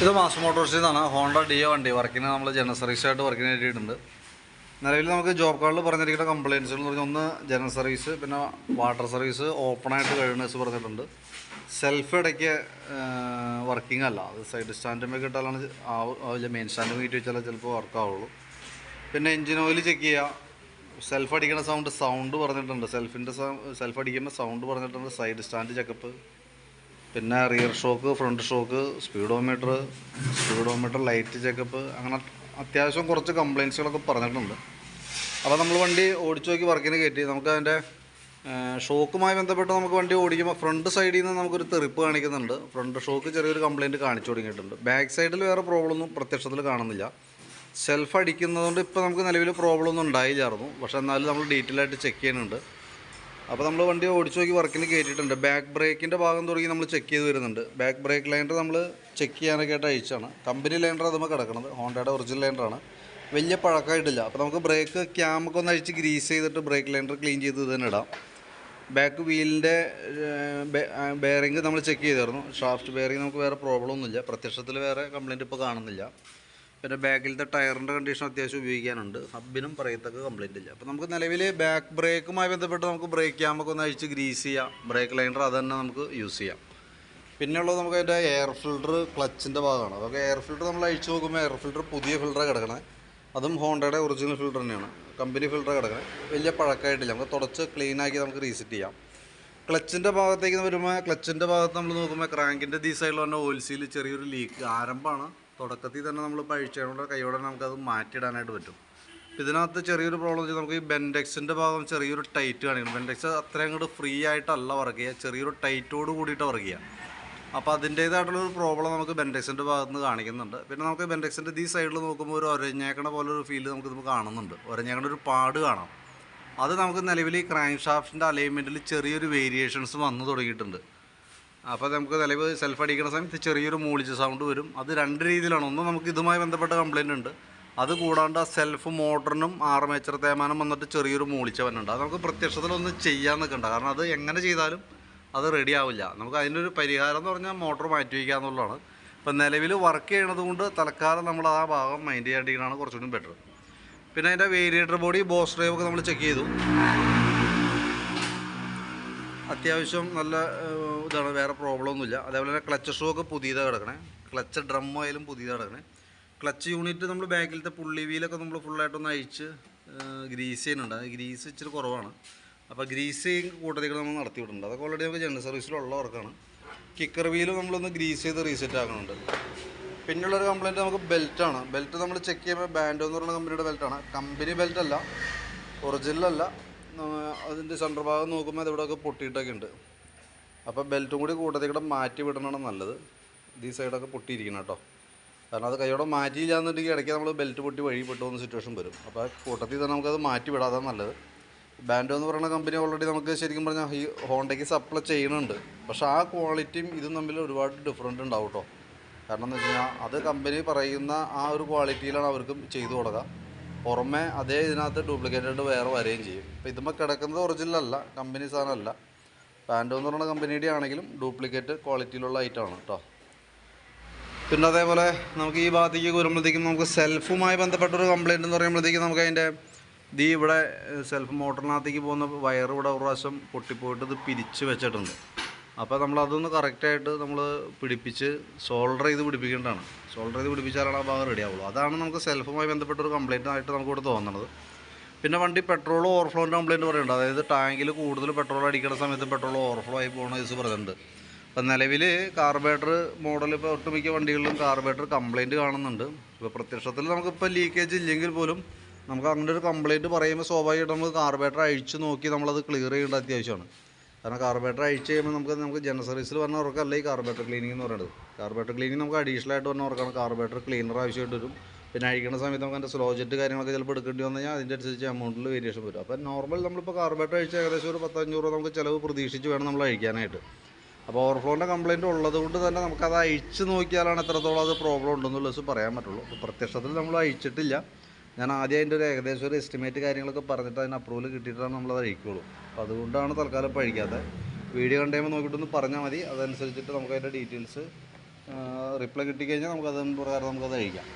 ഇത് മാസ് മോട്ടോഴ്സിൽ നിന്നാണ് Honda deo വണ്ടി വർക്കിന് നമ്മൾ ജനറൽ സർവീസായിട്ട് വർക്കിന് കിട്ടിയിട്ടുണ്ട് നിലവിൽ നമുക്ക് ജോബ് കാർഡിൽ പറഞ്ഞിരിക്കുന്ന കംപ്ലയിൻസുകൾ എന്ന് പറഞ്ഞാൽ ഒന്ന് ജനറൽ സർവീസ് പിന്നെ വാട്ടർ സർവീസ് ഓപ്പണായിട്ട് കഴിയണേഴ്സ് പറഞ്ഞിട്ടുണ്ട്. സെൽഫ് ഇടയ്ക്ക് വർക്കിംഗ് അല്ല. അത് സൈഡ് സ്റ്റാൻഡുമൊക്കെ ഇട്ടാലാണ് ആവില്ല മെയിൻ സ്റ്റാൻഡ് കയറ്റി വെച്ചാലേ ചിലപ്പോൾ വർക്കാവുള്ളൂ പിന്നെ എൻജിൻ ഓയിൽ ചെക്ക് ചെയ്യുക സെൽഫ് അടിക്കുന്ന സൗണ്ട് സൗണ്ട് പറഞ്ഞിട്ടുണ്ട്. സെൽഫിന്റെ സെൽഫ് അടിക്കുമ്പോൾ സൗണ്ട് പറഞ്ഞിട്ടുണ്ട്. സൈഡ് സ്റ്റാൻഡ് ചെക്കപ്പ് പിന്നെ rear shock front shock speedometer speedometer light checkup അങ്ങനെ അത്യാവശ്യം കുറച്ച് കംപ്ലയിൻസുകളൊക്കെ പറഞ്ഞിട്ടുണ്ട്. അപ്പോൾ നമ്മൾ വണ്ടി ഓടിച്ചു നോക്കി വർക്കിന് കയറ്റി. നമുക്ക് അതിന്റെ ഷോക്കുമായി ബന്ധപ്പെട്ട് നമുക്ക് വണ്ടി ഓടിക്കുമ്പോൾ ഫ്രണ്ട് സൈഡിൽ നിന്ന് നമുക്കൊരു തെറിപ്പ് കാണിക്കുന്നുണ്ട്. ഫ്രണ്ട് ഷോക്ക് ചെറിയൊരു കംപ്ലയിന്റ് കാണിച്ചു തുടങ്ങിയിട്ടുണ്ട്. ബാക്ക് സൈഡിൽ വേറെ പ്രോബ്ലം ഒന്നും പ്രത്യക്ഷത്തിൽ കാണുന്നില്ല. സെൽഫ് അടിക്കുന്നതുകൊണ്ട് ഇപ്പോൾ നമുക്ക് നിലവിൽ പ്രോബ്ലം ഒന്നും ഉണ്ടായില്ലായിരുന്നു. പക്ഷേ എന്നാലും നമ്മൾ ഡീറ്റെയിൽ ആയിട്ട് ചെക്ക് ചെയ്യുന്നുണ്ട്. അപ്പോൾ നമ്മൾ വണ്ടി ഓടിച്ചു നോക്കി വർക്കിന് കയറ്റിയിട്ടുണ്ട് ബാക്ക് ബ്രേക്കിന്റെ ഭാഗം തുടങ്ങി നമ്മൾ ചെക്ക് ചെയ്ത് വരുന്നുണ്ട്. ബാക്ക് ബ്രേക്ക് ലൈൻഡർ നമ്മൾ ചെക്ക് ചെയ്യാനൊക്കെ ആയിട്ട് അയച്ചാണ് കമ്പനി ലൈനർ അതുമ്പോൾ കിടക്കുന്നത് ഹോണ്ടയുടെ ഒറിജിനൽ ലൈനറാണ് വലിയ പഴക്കമായിട്ടില്ല. അപ്പോൾ നമുക്ക് ബ്രേക്ക് ക്യാമൊക്കെ ഒന്ന് അഴിച്ച് ഗ്രീസ് ചെയ്തിട്ട് ബ്രേക്ക് ലൈൻഡർ ക്ലീൻ ചെയ്ത് തന്നെ ഇടാം. ബാക്ക് വീലിന്റെ ബെയറിങ് നമ്മൾ ചെക്ക് ചെയ്തായിരുന്നു. ഷാഫ്റ്റ് ബെയറിങ് നമുക്ക് വേറെ പ്രോബ്ലം ഒന്നുമില്ല. പ്രത്യക്ഷത്തിൽ വേറെ കംപ്ലയിന്റ് ഇപ്പോൾ കാണുന്നില്ല. പിന്നെ ബാക്കിലത്തെ ടയറിന്റെ കണ്ടീഷൻ അത്യാവശ്യം ഉപയോഗിക്കാനുണ്ട്. ഹബിനും പറയത്തക്ക കംപ്ലയിന്റ് ഇല്ല. അപ്പോൾ നമുക്ക് നിലവിൽ ബാക്ക് ബ്രേക്കുമായി ബന്ധപ്പെട്ട് നമുക്ക് ബ്രേക്ക് ക്യാമൊക്കെ ഒന്ന് അഴിച്ച് ഗ്രീസ് ചെയ്യാം. ബ്രേക്ക് ലൈനർ അത് തന്നെ നമുക്ക് യൂസ് ചെയ്യാം. പിന്നെയുള്ളത് നമുക്ക് അതിന്റെ എയർ ഫിൽട്ടർ ക്ലച്ചിന്റെ ഭാഗമാണ്. അതൊക്കെ എയർ ഫിൽട്ടർ നമ്മൾ അഴിച്ചു നോക്കുമ്പോൾ എയർ ഫിൽട്ടർ പുതിയ ഫിൽട്ടറാണ് കിടക്കണേ. അതും ഹോണ്ടയുടെ ഒറിജിനൽ ഫിൽട്ടർ തന്നെയാണ്. കമ്പനി ഫിൽട്ടർ കിടക്കണേ. വലിയ പഴക്കമായിട്ടില്ല നമുക്ക് തുടച്ച് ക്ലീൻ ആക്കി നമുക്ക് റീസെറ്റ് ചെയ്യാം. ക്ലച്ചിന്റെ ഭാഗത്തേക്ക് വരുമ്പോൾ ക്ലച്ചിന്റെ ഭാഗത്ത് നമ്മൾ നോക്കുമ്പോൾ ക്രാങ്കിന്റെ ഈ സൈഡിൽ ഓയിൽ സീൽ ചെറിയൊരു ലീക്ക് ആരംഭമാണ്. തുടക്കത്തിൽ തന്നെ നമ്മൾ പഴിച്ചുകൊണ്ട് കൈയോടെ നമുക്കത് മാറ്റിയിടാനായിട്ട് പറ്റും. ഇതിനകത്ത് ചെറിയൊരു പ്രോബ്ലം വെച്ചാൽ നമുക്ക് ഈ ബെൻഡെക്സിന്റെ ഭാഗം ചെറിയൊരു ടൈറ്റ് കാണിക്കണം. ബെൻഡെക്സ് അത്രയും അങ്ങോട്ട് ഫ്രീ ആയിട്ടല്ല വർക്ക് ചെയ്യുക. ചെറിയൊരു ടൈറ്റോട് കൂടിയിട്ട് വർക്ക് ചെയ്യുക. അപ്പോൾ അതിന്റേതായിട്ടുള്ളൊരു പ്രോബ്ലം നമുക്ക് ബെൻഡെക്സിന്റെ ഭാഗത്ത് നിന്ന് കാണിക്കുന്നുണ്ട്. പിന്നെ നമുക്ക് ബെൻഡെക്സിന്റെ ഈ സൈഡിൽ നോക്കുമ്പോൾ ഒരു ഒരഞ്ഞേക്കണ പോലെ ഒരു ഫീൽ നമുക്ക് നമുക്ക് കാണുന്നുണ്ട്. ഒരഞ്ഞേക്കണ ഒരു പാട് കാണാം. അത് നമുക്ക് നിലവിൽ ഈ ക്രൈം ഷാഫ്റ്റിന്റെ അലൈൻമെന്റിൽ ചെറിയൊരു വേരിയേഷൻസ് വന്നു തുടങ്ങിയിട്ടുണ്ട്. അപ്പോൾ നമുക്ക് നിലവിൽ സെൽഫ് അടിക്കുന്ന സമയത്ത് ചെറിയൊരു മൂളിച്ച സൗണ്ട് വരും. അത് രണ്ട് രീതിയിലാണ്. ഒന്ന് നമുക്ക് ഇതുമായി ബന്ധപ്പെട്ട കംപ്ലയിന്റ് ഉണ്ട്. അത് കൂടാണ്ട് ആ സെൽഫ് മോട്ടറിനും ആർമേച്ചർ തേമാനം വന്നിട്ട് ചെറിയൊരു മൂളിച്ച വന്നുണ്ട് അത് നമുക്ക് പ്രത്യക്ഷത്തിലൊന്നും ചെയ്യാൻ നിൽക്കണ്ട. കാരണം അത് എങ്ങനെ ചെയ്താലും അത് റെഡി ആവില്ല. നമുക്ക് അതിന്റെ ഒരു പരിഹാരം എന്ന് പറഞ്ഞാൽ മോട്ടർ മാറ്റി വയ്ക്കുക എന്നുള്ളതാണ്. ഇപ്പം നിലവിൽ വർക്ക് ചെയ്യണത് കൊണ്ട് തൽക്കാലം നമ്മൾ ആ ഭാഗം മൈൻഡ് ചെയ്യാണ്ടിരിക്കണതാണ് കുറച്ചുകൂടി ബെറ്റർ പിന്നെ അതിന്റെ വേരിയേറ്റർ ബോഡി ബോസ് ഡ്രൈവ് ഒക്കെ നമ്മൾ ചെക്ക് ചെയ്തു. അത്യാവശ്യം നല്ല ഇതാണ്. വേറെ പ്രോബ്ലം ഒന്നുമില്ല. അതേപോലെ തന്നെ ക്ലച്ച് ഷൂ ഒക്കെ പുതിയതാണ് കിടക്കണേ. ക്ലച്ച് ഡ്രം ആയാലും പുതിയതാണ് കിടക്കണേ. ക്ലച്ച് യൂണിറ്റ് നമ്മൾ ബാക്കിലത്തെ പുള്ളി വീലൊക്കെ നമ്മൾ ഫുള്ളായിട്ടൊന്ന് അഴിച്ച് ഗ്രീസ് ചെയ്യുന്നുണ്ട്. ഗ്രീസ് ഇച്ചിരി കുറവാണ്. അപ്പോൾ ഗ്രീസിങ് കൂട്ടത്തിൽ നമ്മൾ നടത്തി വിടുന്നുണ്ട്. അതൊക്കെ ഓൾറെഡി നമുക്ക് ജനറൽ സർവീസിലുള്ള വർക്കാണ് കിക്കർ വീൽ നമ്മളൊന്ന് ഗ്രീസ് ചെയ്ത് റീസെറ്റ് ആക്കുന്നുണ്ട് പിന്നുള്ളൊരു കംപ്ലയിന്റ് നമുക്ക് ബെൽറ്റാണ് ബെൽറ്റ് നമ്മൾ ചെക്ക് ചെയ്യുമ്പോൾ ബാൻഡോ എന്ന് പറയുന്ന കമ്പനിയുടെ ബെൽറ്റാണ് കമ്പനി ബെൽറ്റ് അല്ല ഒറിജിനലല്ല അതിന്റെ സെന്റർ ഭാഗം നോക്കുമ്പോൾ അത് ഇവിടെയൊക്കെ പൊട്ടിയിട്ടൊക്കെ ഉണ്ട്. അപ്പോൾ ബെൽറ്റും കൂടി കൂട്ടത്തിൽ കൂടെ മാറ്റി വിടണമാണ് നല്ലത്. ഈ സൈഡൊക്കെ പൊട്ടിയിരിക്കണം കേട്ടോ. കാരണം അത് കൈയോടെ മാറ്റിയില്ല എന്നുണ്ടെങ്കിൽ ഇടയ്ക്ക് നമ്മൾ ബെൽറ്റ് പൊട്ടി വഴി പോകുന്ന സിറ്റുവേഷൻ വരും. അപ്പോൾ കൂട്ടത്തിൽ തന്നെ നമുക്കത് മാറ്റി വിടാതെ നല്ലത്. ബാൻഡോ എന്ന് പറയുന്ന കമ്പനി ഓൾറെഡി നമുക്ക് ശരിക്കും പറഞ്ഞാൽ ഈ ഹോണ്ടയ്ക്ക് സപ്ലൈ ചെയ്യുന്നുണ്ട്. പക്ഷേ ആ ക്വാളിറ്റിയും ഇതും തമ്മിൽ ഒരുപാട് ഡിഫറന്റ് ഉണ്ടാവും കേട്ടോ. കാരണം എന്ന് വെച്ച് കഴിഞ്ഞാൽ അത് കമ്പനി പറയുന്ന ആ ഒരു ക്വാളിറ്റിയിലാണ് അവർക്ക് ചെയ്തു കൊടുക്കുക. പുറമെ അതേ ഇതിനകത്ത് ഡ്യൂപ്ലിക്കേറ്റ് ആയിട്ട് വേറെ വരികയും ചെയ്യും. അപ്പോൾ ഇതുമ്പോൾ കിടക്കുന്നത് ഒറിജിനൽ അല്ല കമ്പനി സാധനമല്ല പാന്റോ എന്ന് പറയുന്ന കമ്പനിയുടെ ആണെങ്കിലും ഡ്യൂപ്ലിക്കേറ്റ് ക്വാളിറ്റിയിലുള്ള ഐറ്റമാണ് കേട്ടോ പിന്നെ അതേപോലെ നമുക്ക് ഈ ഭാഗത്തേക്ക് വരുമ്പോഴത്തേക്കും നമുക്ക് സെൽഫുമായി ബന്ധപ്പെട്ടൊരു കംപ്ലയിന്റ് എന്ന് പറയുമ്പോഴത്തേക്കും നമുക്ക് അതിന്റെ ഇത് ഇവിടെ സെൽഫ് മോട്ടറിനകത്തേക്ക് പോകുന്ന വയർ ഇവിടെ ഒരു പ്രാവശ്യം പൊട്ടിപ്പോയിട്ട് ഇത് പിരിച്ച് വെച്ചിട്ടുണ്ട്. അപ്പോൾ നമ്മൾ അതൊന്ന് കറക്റ്റായിട്ട് നമ്മൾ പിടിപ്പിച്ച് സോൾഡർ ചെയ്ത് പിടിപ്പിക്കേണ്ടതാണ്. സോൾഡർ ചെയ്ത് പിടിപ്പിച്ചാലാണ് ആ ഭാഗം റെഡി ആവുള്ളൂ. അതാണ് നമുക്ക് സെൽഫുമായി ബന്ധപ്പെട്ടൊരു കംപ്ലയിന്റ് ആയിട്ട് നമുക്ക് ഇവിടെ തോന്നുന്നത് പിന്നെ വണ്ടി പെട്രോൾ ഓവർഫ്ലോന്റെ കംപ്ലയിന്റ് പറയുന്നുണ്ട്. അതായത് ടാങ്കിൽ കൂടുതൽ പെട്രോൾ അടിക്കുന്ന സമയത്ത് പെട്രോൾ ഓവർഫ്ലോ ആയി പോകുന്ന കേസ് പറയുന്നുണ്ട്. അപ്പം നിലവിൽ കാർബേറ്റർ മോഡൽ ഇപ്പോൾ ഒട്ടുമിക്ക വണ്ടികളിലും കാർബേറ്റർ കംപ്ലയിന്റ് കാണുന്നുണ്ട്. ഇപ്പോൾ പ്രത്യക്ഷത്തിൽ നമുക്കിപ്പോൾ ലീക്കേജ് ഇല്ലെങ്കിൽ പോലും നമുക്ക് അങ്ങനെ ഒരു കംപ്ലയിന്റ് പറയുമ്പോൾ സ്വാഭാവികമായിട്ട് നമ്മൾ കാർബേറ്റർ അഴിച്ചു നോക്കി നമ്മളത് ക്ലിയർ ചെയ്യേണ്ട അത്യാവശ്യമാണ്. കാരണം കാർബേറ്റർ അഴിച്ച് കഴിയുമ്പോൾ നമുക്ക് നമുക്ക് ജനറൽ സർവീസിൽ പറഞ്ഞ ഉറക്കമല്ല ഈ കാർബേറ്റർ ക്ലീനിങ് എന്ന് പറയുന്നത് കാർബേറ്റർ ക്ലീനിങ് നമുക്ക് അഡീഷണൽ ആയിട്ട് പറഞ്ഞ ഉറക്കാണ്. കാർബേറ്റർ ക്ലീനർ ആവശ്യമായിട്ട് വരും. പിന്നെ അഴിക്കുന്ന സമയത്ത് നമുക്ക് അതിന്റെ സ്ലോ ജെറ്റ് കാര്യങ്ങളൊക്കെ ചിലപ്പോൾ എടുക്കേണ്ടി വന്നു കഴിഞ്ഞാൽ അതിന്റെ അനുസരിച്ച് എമൗണ്ടിൽ വേരിയേഷൻ വരും. അപ്പോൾ നോർമൽ നമ്മളിപ്പോൾ കാർബേറ്റർ അഴിച്ച് ഏകദേശം ഒരു പത്തഞ്ഞൂറ് രൂപ നമുക്ക് ചിലവ് പ്രതീക്ഷിച്ച് വേണം നമ്മൾ അഴിക്കാനായിട്ട്. അപ്പോൾ ഓവർഫ്ലോന്റെ കംപ്ലയിന്റ് ഉള്ളത് കൊണ്ട് തന്നെ നമുക്കത് അഴിച്ച് നോക്കിയാലാണ് എത്രത്തോളം അത് പ്രോബ്ലം ഉണ്ടെന്നുള്ളത് പറയാൻ പറ്റുള്ളൂ. അപ്പോൾ പ്രത്യക്ഷത്തിൽ നമ്മൾ അഴിച്ചിട്ടില്ല. ഞാൻ ആദ്യം അതിന്റെ ഒരു ഏകദേശം ഒരു എസ്റ്റിമേറ്റ് കാര്യങ്ങളൊക്കെ പറഞ്ഞിട്ട് അതിന് അപ്രൂവൽ കിട്ടിയിട്ടാണ് നമ്മളത് അഴിക്കുള്ളൂ. അപ്പോൾ അതുകൊണ്ടാണ് തൽക്കാലം ഇപ്പോൾ അഴിക്കാത്തത് വീഡിയോ കണ്ടുമ്പോൾ നോക്കിയിട്ടൊന്ന് പറഞ്ഞാൽ മതി. അതനുസരിച്ചിട്ട് നമുക്ക് അതിന്റെ ഡീറ്റെയിൽസ് റിപ്ലൈ കിട്ടിക്കഴിഞ്ഞാൽ നമുക്ക് അതിന് പ്രകാരം നമുക്കത് അഴിക്കാം.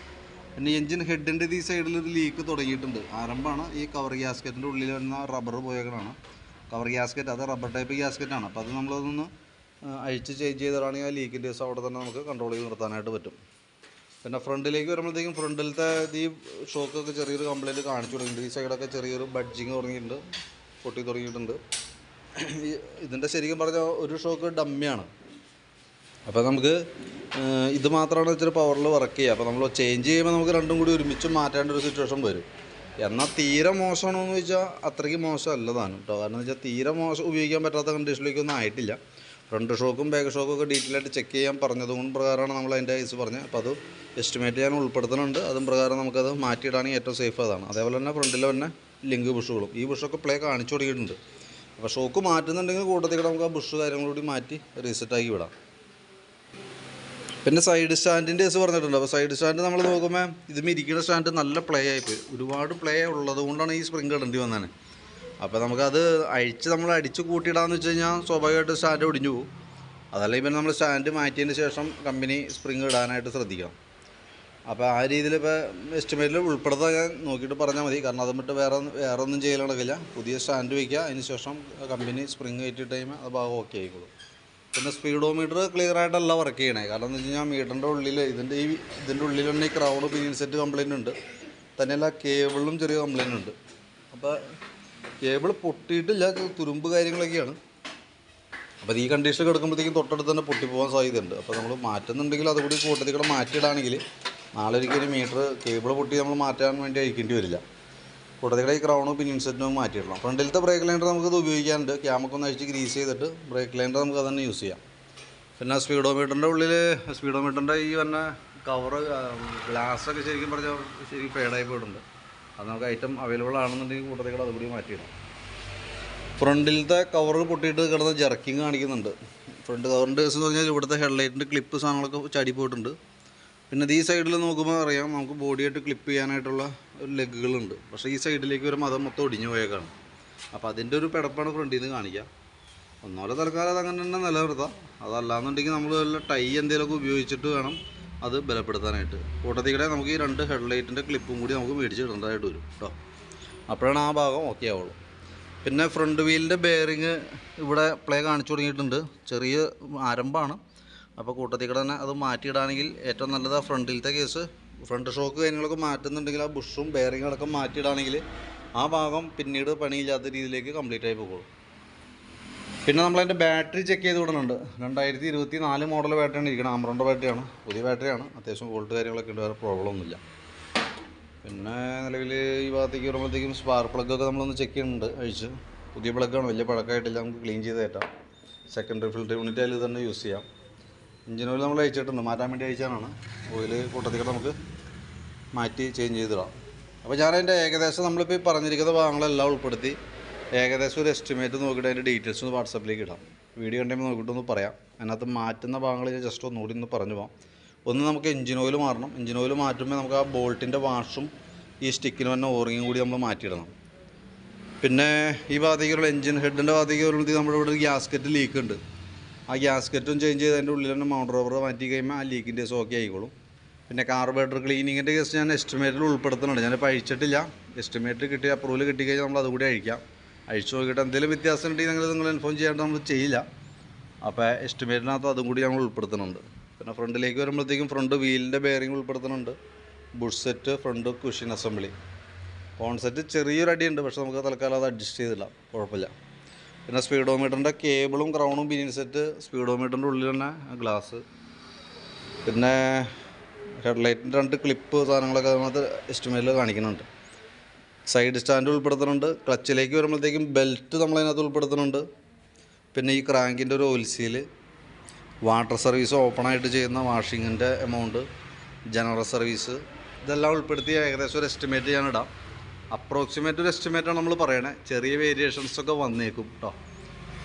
പിന്നെ എഞ്ചിൻ ഹെഡിന്റെ ഈ സൈഡിൽ ഒരു ലീക്ക് തുടങ്ങിയിട്ടുണ്ട്. ആരംഭമാണ് ഈ കവർ ഗ്യാസ്കറ്റിന്റെ ഉള്ളിൽ വരുന്ന റബ്ബർ പോയകളാണ് കവർ ഗ്യാസ്കറ്റ് അത് റബ്ബർ ടൈപ്പ് ഗ്യാസ്കറ്റാണ് അപ്പോൾ അത് നമ്മളതൊന്ന് അഴിച്ച് ചേഞ്ച് ചെയ്തിട്ടാണെങ്കിൽ ആ ലീക്കിന്റെ ദിവസം അവിടെ തന്നെ നമുക്ക് കൺട്രോൾ ചെയ്ത് നിർത്താനായിട്ട് പറ്റും. പിന്നെ ഫ്രണ്ടിലേക്ക് വരുമ്പോഴത്തേക്കും ഫ്രണ്ടിലത്തെ ഈ ഷോക്കൊക്കെ ചെറിയൊരു കംപ്ലൈന്റ് കാണിച്ചു തുടങ്ങിയിട്ടുണ്ട് ഈ സൈഡൊക്കെ ചെറിയൊരു ബഡ്ജിങ് തുടങ്ങിയിട്ടുണ്ട്. പൊട്ടി തുടങ്ങിയിട്ടുണ്ട്. ഈ ഇതിന്റെ ശരിക്കും പറഞ്ഞാൽ ഒരു ഷോക്ക് ഡമ്മിയാണ് അപ്പോൾ നമുക്ക് ഇത് മാത്രമാണ് ഇച്ചിരി പവറിൽ വർക്ക് ചെയ്യുക. അപ്പോൾ നമ്മൾ ചേഞ്ച് ചെയ്യുമ്പോൾ നമുക്ക് രണ്ടും കൂടി ഒരുമിച്ച് മാറ്റേണ്ട ഒരു സിറ്റുവേഷൻ വരും. എന്നാൽ തീരെ മോശമാണോ എന്ന് ചോദിച്ചാൽ അത്രയ്ക്ക് മോശമല്ല താനും കേട്ടോ കാരണം വെച്ചാൽ തീരെ മോശം ഉപയോഗിക്കാൻ പറ്റാത്ത കണ്ടീഷനിലേക്കൊന്നും ആയിട്ടില്ല. ഫ്രണ്ട് ഷോക്കും ബാക്ക് ഷോക്കും ഒക്കെ ഡീറ്റെയിൽ ആയിട്ട് ചെക്ക് ചെയ്യാൻ പറഞ്ഞതുകൊണ്ട് പ്രകാരമാണ് നമ്മൾ അതിന്റെ ഐസ് പറഞ്ഞത്. അപ്പോൾ അത് എസ്റ്റിമേറ്റ് ചെയ്യാൻ ഉൾപ്പെടുത്തുന്നുണ്ട്. അതും പ്രകാരം നമുക്കത് മാറ്റിയിടാണെങ്കിൽ ഏറ്റവും സേഫ് അതാണ്. അതേപോലെ തന്നെ ഫ്രണ്ടിൽ തന്നെ ലിങ്ക് ബുഷുകളും ഈ ബുഷൊക്കെ പ്ലേ കാണിച്ചു തുടങ്ങിയിട്ടുണ്ട് അപ്പോൾ ഷോക്ക് മാറ്റുന്നുണ്ടെങ്കിൽ കൂട്ടത്തിൽ നമുക്ക് ആ ബുഷ് കാര്യങ്ങളൂടി മാറ്റി റീസെറ്റാക്കി വിടാം. പിന്നെ സൈഡ് സ്റ്റാൻഡിന്റെ കേസ് പറഞ്ഞിട്ടുണ്ട്. അപ്പോൾ സൈഡ് സ്റ്റാൻഡ് നമ്മൾ നോക്കുമ്പോൾ ഇത് ഇരിക്കുന്ന സ്റ്റാൻഡ് നല്ല പ്ലേ ആയിപ്പോയി ഒരുപാട് പ്ലേ ഉള്ളത് കൊണ്ടാണ് ഈ സ്പ്രിങ് ഇടേണ്ടി വന്നത് അപ്പോൾ നമുക്കത് അഴിച്ച് നമ്മൾ അടിച്ച് കൂട്ടിയിടാന്ന് വെച്ച് കഴിഞ്ഞാൽ സ്വാഭാവികമായിട്ട് സ്റ്റാൻഡ് ഒടിഞ്ഞു പോകും. അതല്ലെങ്കിൽ പിന്നെ നമ്മൾ സ്റ്റാൻഡ് മാറ്റിയതിന് ശേഷം കമ്പനി സ്പ്രിങ് ഇടാനായിട്ട് ശ്രദ്ധിക്കണം. അപ്പോൾ ആ രീതിയിൽ ഇപ്പോൾ എസ്റ്റിമേറ്റിൽ ഉൾപ്പെടുത്താൻ ഞാൻ നോക്കിയിട്ട് പറഞ്ഞാൽ മതി. കാരണം അത് വിട്ട് വേറെ വേറെ ഒന്നും ചെയ്യൽ നടക്കില്ല. പുതിയ സ്റ്റാൻഡ് വയ്ക്കുക അതിന് ശേഷം കമ്പനി സ്പ്രിങ് കയറ്റിയിട്ട് കഴിയുമ്പോൾ അത് ഭാഗം ഓക്കെ ആയിക്കോളും. പിന്നെ സ്പീഡോമീറ്റർ ക്ലിയർ ആയിട്ടല്ല വർക്ക് ചെയ്യണേ. കാരണം എന്ന് വെച്ച് കഴിഞ്ഞാൽ മീറ്ററിന്റെ ഉള്ളിൽ ഇതിന്റെ ഈ ഇതിന്റെ ഉള്ളിൽ തന്നെ ഈ ക്രൗഡ് പിൻസെറ്റ് സെറ്റ് ഉണ്ട്. തന്നെയല്ല കേബിളിലും ചെറിയ കംപ്ലൈന്റ് ഉണ്ട്. അപ്പോൾ കേബിൾ പൊട്ടിയിട്ടില്ല തുരുമ്പ് കാര്യങ്ങളൊക്കെയാണ്. അപ്പോൾ ഈ കണ്ടീഷൻ കിടക്കുമ്പോഴത്തേക്കും തൊട്ടടുത്ത് തന്നെ പൊട്ടിപ്പോകാൻ സാധ്യതയുണ്ട്. അപ്പോൾ നമ്മൾ മാറ്റുന്നുണ്ടെങ്കിൽ അതുകൂടി കൂട്ടത്തിൽ കൂടെ മാറ്റിയിടാണെങ്കിൽ നാളെ ഒരിക്കലും മീറ്റർ കേബിൾ പൊട്ടി നമ്മൾ മാറ്റാൻ വേണ്ടി അയക്കേണ്ടി വരില്ല. കൂട്ടത്തിൽ ഈ ക്രൗണും പിന്നെ ഇൻസെറ്റിനും മാറ്റിയിടണം. ഫ്രണ്ടിലത്തെ ബ്രേക്ക് ലൈൻഡർ നമുക്കത് ഉപയോഗിക്കാനുണ്ട്. ക്യാമൊക്കെ ഒന്ന് അഴിച്ച് ഗ്രീസ് ചെയ്തിട്ട് ബ്രേക്ക് ലൈൻഡർ നമുക്ക് അതന്നെ യൂസ് ചെയ്യാം. പിന്നെ സ്പീഡോമീറ്ററിന്റെ ഉള്ളിൽ സ്പീഡോമീറ്ററിന്റെ ഈ വന്ന കവർ ഗ്ലാസ്സൊക്കെ ശരിക്കും പറഞ്ഞാൽ ശരിക്കും ഫേഡായി പോയിട്ടുണ്ട്. അത് നമുക്ക് ഐറ്റം അവൈലബിൾ ആണെന്നുണ്ടെങ്കിൽ കൂട്ടത്തിൽ കൂടെ അതുകൂടി മാറ്റിയിടാം. ഫ്രണ്ടിലത്തെ കവർ പൊട്ടിയിട്ട് കിടന്ന് ജർക്കിങ് കാണിക്കുന്നുണ്ട്. ഫ്രണ്ട് കവറിന്റെ കേസ് എന്ന് പറഞ്ഞാൽ ഇവിടുത്തെ ഹെഡ്ലൈറ്റിന്റെ ക്ലിപ്പ് സാധനങ്ങളൊക്കെ ചടി പോയിട്ടുണ്ട്. പിന്നെ ഈ സൈഡിൽ നോക്കുമ്പോൾ അറിയാം നമുക്ക് ബോഡിയായിട്ട് ക്ലിപ്പ് ചെയ്യാനായിട്ടുള്ള ലെഗുകളുണ്ട് പക്ഷേ ഈ സൈഡിലേക്ക് വരുമ്പോൾ അത് മൊത്തം ഒടിഞ്ഞു പോയേക്കാണ്. അപ്പോൾ അതിന്റെ ഒരു പിടപ്പാണ് ഫ്രണ്ടിൽ നിന്ന് കാണിക്കുക ഒന്നോലെ തൽക്കാലം അത് അങ്ങനെ തന്നെ നിലനിർത്താം. അതല്ലാന്നുണ്ടെങ്കിൽ നമ്മൾ വല്ല ടൈ എന്തെങ്കിലുമൊക്കെ ഉപയോഗിച്ചിട്ട് വേണം അത് ബലപ്പെടുത്താനായിട്ട്. കൂട്ടത്തിക്കടെ നമുക്ക് ഈ രണ്ട് ഹെഡ്ലൈറ്റിന്റെ ക്ലിപ്പും കൂടി നമുക്ക് മേടിച്ച് ഇടേണ്ടതായിട്ട് വരും കേട്ടോ അപ്പോഴാണ് ആ ഭാഗം ഓക്കെ ആവുള്ളൂ. പിന്നെ ഫ്രണ്ട് വീലിന്റെ ബെയറിങ് ഇവിടെ പ്ലേ കാണിച്ചു തുടങ്ങിയിട്ടുണ്ട്. ചെറിയ ആരംഭമാണ്. അപ്പോൾ കൂട്ടത്തിൽ തന്നെ അത് മാറ്റിയിടാണെങ്കിൽ ഏറ്റവും നല്ലത് ആ ഫ്രണ്ടിലത്തെ കേസ് ഫ്രണ്ട് ഷോക്ക് കാര്യങ്ങളൊക്കെ മാറ്റുന്നുണ്ടെങ്കിൽ ആ ബുഷും ബെയറിങ്ങുകളൊക്കെ മാറ്റിയിടാണെങ്കിൽ ആ ഭാഗം പിന്നീട് പണിയില്ലാത്ത രീതിയിലേക്ക് കംപ്ലീറ്റ് ആയി പോകുള്ളൂ. പിന്നെ നമ്മൾ നമ്മളതിന്റെ ബാറ്ററി ചെക്ക് ചെയ്ത് വിടുന്നുണ്ട്. രണ്ടായിരത്തി ഇരുപത്തി നാല് മോഡൽ ബാറ്ററിയാണ് ഇരിക്കുന്നത് ആമറോണ്ട ബാറ്ററിയാണ് പുതിയ ബാറ്ററിയാണ് അത്യാവശ്യം വോൾട്ട് കാര്യങ്ങളൊക്കെ ഉണ്ട്. വേറെ പ്രോബ്ലം ഒന്നുമില്ല. പിന്നെ നിലവിൽ ഈ ഭാഗത്തേക്ക് വരുമ്പോഴത്തേക്കും സ്പാർക്ക് പ്ലഗൊക്കെ നമ്മളൊന്ന് ചെക്ക് ചെയ്യുന്നുണ്ട്. അഴിച്ച്. പുതിയ പ്ലഗാണ് വലിയ പഴക്കമായിട്ടില്ല. നമുക്ക് ക്ലീൻ ചെയ്ത് കയറ്റാം. സെക്കൻഡറി ഫിൽറ്റർ യൂണിറ്റ് അതിൽ തന്നെ യൂസ് ചെയ്യാം. എഞ്ചിൻ ഓയിൽ നമ്മൾ അയച്ചിട്ടുണ്ട് മാറ്റാൻ വേണ്ടി അയച്ചാണ് ഓയിൽ കൂട്ടത്തിൽ നമുക്ക് മാറ്റി ചേഞ്ച് ചെയ്തിടാം അപ്പോൾ ഞാൻ അതിന്റെ ഏകദേശം നമ്മളിപ്പോൾ ഈ പറഞ്ഞിരിക്കുന്ന ഭാഗങ്ങളെല്ലാം ഉൾപ്പെടുത്തി ഏകദേശം ഒരു എസ്റ്റിമേറ്റ് നോക്കിയിട്ട് അതിന്റെ ഡീറ്റെയിൽസ് ഒന്ന് വാട്സപ്പിലേക്ക് ഇടാം. വീഡിയോ കണ്ടെങ്കിൽ നോക്കിയിട്ട് ഒന്ന് പറയാം. അതിനകത്ത് മാറ്റുന്ന ഭാഗങ്ങൾ ജസ്റ്റ് ഒന്നുകൂടി ഒന്ന് പറഞ്ഞു പോകാം ഒന്ന് നമുക്ക് എഞ്ചിൻ ഓയിൽ മാറണം. എഞ്ചിൻ ഓയിൽ മാറ്റുമ്പോൾ നമുക്ക് ആ ബോൾട്ടിന്റെ വാഷും ഈ സ്റ്റിക്കിന് തന്നെ ഓറിങ്ങും കൂടി നമ്മൾ മാറ്റിയിടണം. പിന്നെ ഈ ഭാഗത്തേക്കുള്ള എഞ്ചിൻ ഹെഡിന്റെ ഭാഗത്തേക്ക് നമ്മുടെ ഇവിടെ ഒരു ഗ്യാസ്കറ്റ് ലീക്ക് ഉണ്ട്. ആ ഗ്യാസ്കറ്റും ചേഞ്ച് ചെയ്ത് അതിന്റെ ഉള്ളിൽ തന്നെ മൗണ്ട് റോബർ മാറ്റി കഴിയുമ്പോൾ ആ ലീക്കിന്റെ ഓക്കെ ആയിക്കോളും. പിന്നെ കാർബറേറ്റർ ക്ലീനിങ്ങിന്റെ കേസ് ഞാൻ എസ്റ്റിമേറ്റിൽ ഉൾപ്പെടുത്തുന്നുണ്ട്. ഞാനിപ്പോൾ അഴിച്ചിട്ടില്ല. എസ്റ്റിമേറ്റ് കിട്ടി അപ്രൂവൽ കിട്ടിക്കഴിഞ്ഞാൽ നമ്മൾ അതുകൂടി അഴിക്കാം. അഴിച്ചു നോക്കിയിട്ട് എന്തെങ്കിലും വ്യത്യാസം ഉണ്ടെങ്കിൽ നിങ്ങൾ നിങ്ങൾ ഇൻഫോം ചെയ്യാണ്ട് നമ്മൾ ചെയ്യില്ല. അപ്പോൾ എസ്റ്റിമേറ്റിനകത്ത് അതും കൂടി ഞങ്ങൾ ഉൾപ്പെടുത്തുന്നുണ്ട്. പിന്നെ ഫ്രണ്ടിലേക്ക് വരുമ്പോഴത്തേക്കും ഫ്രണ്ട് വീലിന്റെ bearing ഉൾപ്പെടുത്തുന്നുണ്ട്. Bush set front cushion assembly cone set ചെറിയൊരു അടിയുണ്ട് പക്ഷെ നമുക്ക് തൽക്കാലം അത് അഡ്ജസ്റ്റ് ചെയ്തില്ല. കുഴപ്പമില്ല. പിന്നെ സ്പീഡോമീറ്ററിന്റെ കേബിളും ക്രൗണും ബിനിയൻ സെറ്റ് സ്പീഡോമീറ്ററിന്റെ ഉള്ളിൽ തന്നെ ഗ്ലാസ് പിന്നെ ഹെഡ്ലൈറ്റിന്റെ രണ്ട് ക്ലിപ്പ് സാധനങ്ങളൊക്കെ അതിനകത്ത് എസ്റ്റിമേറ്റിൽ കാണിക്കുന്നുണ്ട്. Side stand ഉൾപ്പെടുത്തുന്നുണ്ട്. ക്ലച്ചിലേക്ക് വരുമ്പോഴത്തേക്കും ബെൽറ്റ് നമ്മളതിനകത്ത് ഉൾപ്പെടുത്തുന്നുണ്ട്. പിന്നെ ഈ ക്രാങ്കിന്റെ ഒരു സീൽ വാട്ടർ സർവീസ് ഓപ്പണായിട്ട് ചെയ്യുന്ന വാഷിങ്ങിന്റെ എമൗണ്ട് ജനറൽ സർവീസ് ഇതെല്ലാം ഉൾപ്പെടുത്തി ഏകദേശം ഒരു എസ്റ്റിമേറ്റ് ഞാൻ ഇടാം അപ്രോക്സിമേറ്റ് ഒരു എസ്റ്റിമേറ്റാണ് നമ്മൾ പറയണേ. ചെറിയ വേരിയേഷൻസ് ഒക്കെ വന്നേക്കും കേട്ടോ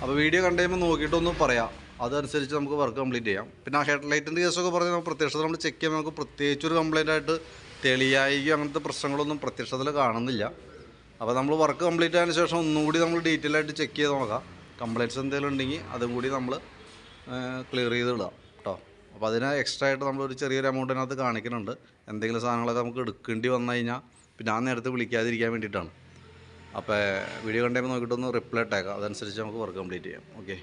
അപ്പോൾ വീഡിയോ കണ്ടു കഴിയുമ്പോൾ നോക്കിയിട്ടൊന്ന് പറയാം. അതനുസരിച്ച് നമുക്ക് വർക്ക് കംപ്ലീറ്റ് ചെയ്യാം. പിന്നെ ആ ഹെഡ്ലൈറ്റിന്റെ കേസൊക്കെ പറഞ്ഞാൽ നമ്മൾ പ്രത്യക്ഷത്തിൽ നമ്മൾ ചെക്ക് ചെയ്യുമ്പോൾ നമുക്ക് പ്രത്യേകിച്ചൊരു കംപ്ലൈന്റ് ആയിട്ട് തെളിയായിക അങ്ങനത്തെ പ്രശ്നങ്ങളൊന്നും പ്രത്യക്ഷത്തിൽ കാണുന്നില്ല. അപ്പോൾ നമ്മൾ വർക്ക് കംപ്ലീറ്റ് ആയതിനു ശേഷം ഒന്നും കൂടി നമ്മൾ ഡീറ്റെയിൽ ആയിട്ട് ചെക്ക് ചെയ്ത് നോക്കാം. കംപ്ലൈന്റ്സ് എന്തെങ്കിലും ഉണ്ടെങ്കിൽ അതും കൂടി നമ്മൾ ക്ലിയർ ചെയ്ത് ഇടാം കേട്ടോ അപ്പോൾ അതിന് എക്സ്ട്രാ ആയിട്ട് നമ്മളൊരു ചെറിയൊരു എമൗണ്ടിനകത്ത് കാണിക്കുന്നുണ്ട്. എന്തെങ്കിലും സാധനങ്ങളൊക്കെ നമുക്ക് എടുക്കേണ്ടി വന്നു കഴിഞ്ഞാൽ പിന്നെ ആ നേരത്തെ വിളിക്കാതിരിക്കാൻ വേണ്ടിയിട്ടാണ്. അപ്പോൾ വീഡിയോ കണ്ടുമ്പോൾ നോക്കിയിട്ടൊന്ന് റിപ്ലൈ ഇട്ടേക്കാം. അതനുസരിച്ച് നമുക്ക് വർക്ക് കംപ്ലീറ്റ് ചെയ്യാം. ഓക്കെ